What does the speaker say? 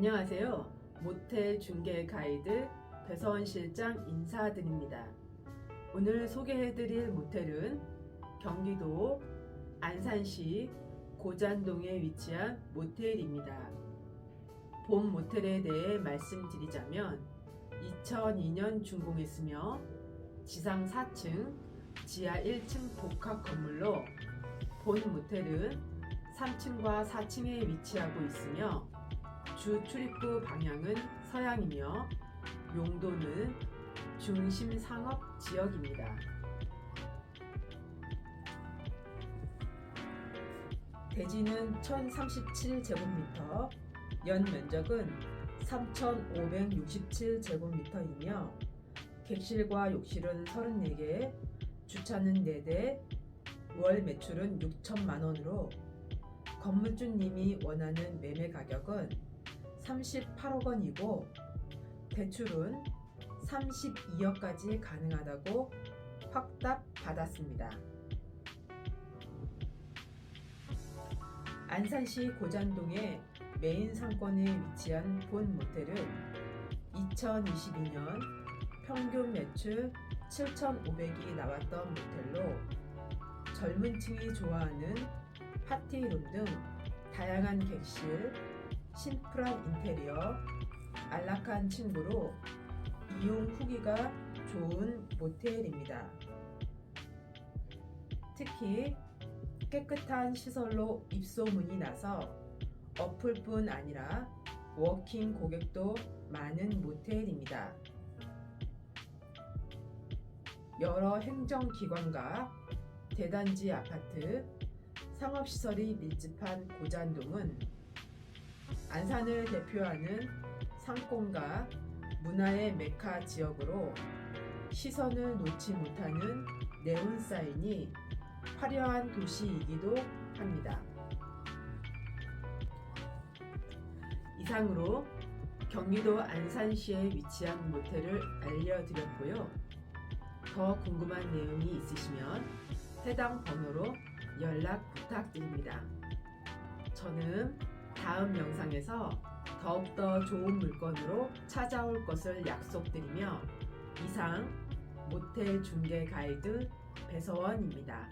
안녕하세요. 모텔 중개 가이드 배서원 실장 인사드립니다. 오늘 소개해드릴 모텔은 경기도 안산시 고잔동에 위치한 모텔입니다. 본 모텔에 대해 말씀드리자면 2002년 준공했으며 지상 4층, 지하 1층 복합 건물로 본 모텔은 3층과 4층에 위치하고 있으며 주 출입구 방향은 서양이며 용도는 중심 상업 지역입니다. 대지는 1037제곱미터, 연 면적은 3567제곱미터이며 객실과 욕실은 34개, 주차는 4대, 월 매출은 6천만 원으로 건물주님이 원하는 매매 가격은 38억 원이고 대출은 32억까지 가능하다고 확답 받았습니다. 안산시 고잔동의 메인 상권에 위치한 본 모텔은 2022년 평균 매출 7,500이 나왔던 모텔로 젊은 층이 좋아하는 파티룸 등 다양한 객실, 심플한 인테리어, 안락한 층으로 이용 후기가 좋은 모텔입니다. 특히 깨끗한 시설로 입소문이 나서 어플뿐 아니라 워킹 고객도 많은 모텔입니다. 여러 행정기관과 대단지 아파트, 상업시설이 밀집한 고잔동은 안산을 대표하는 상권과 문화의 메카 지역으로 시선을 놓지 못하는 네온사인이 화려한 도시이기도 합니다. 이상으로 경기도 안산시에 위치한 모텔을 알려드렸고요. 더 궁금한 내용이 있으시면 해당 번호로 연락 부탁드립니다. 저는 다음 영상에서 더욱더 좋은 물건으로 찾아올 것을 약속드리며 이상 모텔 중개 가이드 배서원입니다.